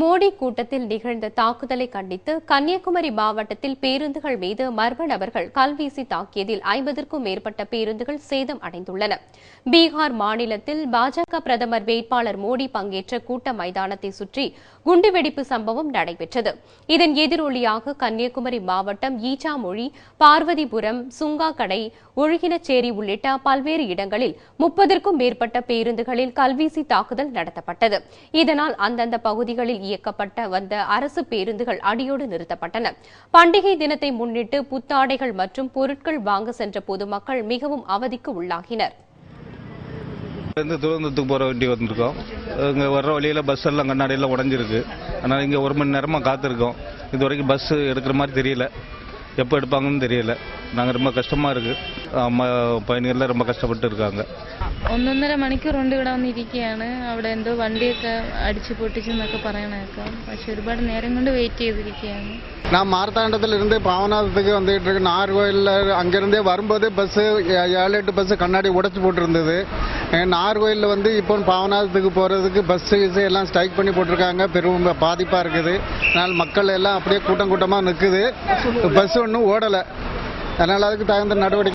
மோடி கூட்டத்தில் நிகழ்ந்த தாக்குதலை கண்டித்து கன்னியாகுமரி மாவட்டத்தில் பேருந்துகள் மீது மர்ம நபர்கள் கல்வீசி தாக்கியதில் ஐம்பதற்கும் மேற்பட்ட பேருந்துகள் சேதம் அடைந்துள்ளன. பீகார் மாநிலத்தில் பாஜக பிரதமர் வேட்பாளர் மோடி பங்கேற்ற கூட்ட மைதானத்தை சுற்றி குண்டுவெடிப்பு சம்பவம் நடைபெற்றது. இதன் எதிரொலியாக கன்னியாகுமரி மாவட்டம் ஈச்சாமொழி பார்வதிபுரம் சுங்காக்கடை ஒழுகினச்சேரி உள்ளிட்ட பல்வேறு இடங்களில் முப்பதற்கும் மேற்பட்ட பேருந்துகளில் கல்வீசி தாக்குதல் நடத்தப்பட்டது. இதனால் அந்தந்த பகுதிகளில் இயக்கப்பட்ட வந்த அரசு பேருந்துகள் அடியோடு நிறுத்தப்பட்டன. பண்டிகை தினத்தை முன்னிட்டு புத்தாடைகள் மற்றும் பொருட்கள் வாங்க சென்ற பொதுமக்கள் மிகவும் அவதிக்கு உள்ளாகினர். இருந்து திருவனந்தபுரத்துக்கு போகிற வண்டி வந்திருக்கோம். இங்கே வர்ற வழியில் பஸ் எல்லாம் கண்ணாடியெல்லாம் உடஞ்சிருக்கு. அதனால் இங்கே ஒரு மணி நேரமாக காத்திருக்கோம். இது வரைக்கும் பஸ் எடுக்கிற மாதிரி தெரியல. எப்போ எடுப்பாங்கன்னு தெரியல. நாங்கள் ரொம்ப கஷ்டமாக இருக்குது அம்மா பயணிகள்லாம் ரொம்ப കഷ്ടപ്പെട്ട് ഇരിക്കാങ്ക ഒന്നൊന്നര മണിക്കൂർ ഉണ്ട് ഇവിടെ വന്നിരിക്കുകയാണ് അവിടെ എന്തോ വണ്ടിയൊക്കെ അടിച്ചു പൊട്ടിച്ചെന്നൊക്കെ പറയണേക്കാം പക്ഷെ ഒരുപാട് നേരം കൊണ്ട് വെയിറ്റ് ചെയ്തിരിക്കുകയാണ്. நான் மார்த்தாண்டத்திலிருந்து பாவநாதத்துக்கு வந்துகிட்டு இருக்கு நார்கோயிலில் அங்கேருந்தே வரும்போது பஸ்ஸு ஏழு எட்டு பஸ்ஸு கண்ணாடி உடச்சி போட்டிருந்தது நார்கோயிலில் வந்து இப்போ பாவநாதத்துக்கு போகிறதுக்கு பஸ்ஸு எல்லாம் ஸ்ட்ரைக் பண்ணி போட்டிருக்காங்க பெரும் பாதிப்பாக இருக்குது அதனால் மக்கள் எல்லாம் அப்படியே கூட்டம் கூட்டமாக நிற்குது பஸ் ஒன்றும் ஓடலை அதனால் அதுக்கு தகுந்த நடவடிக்கை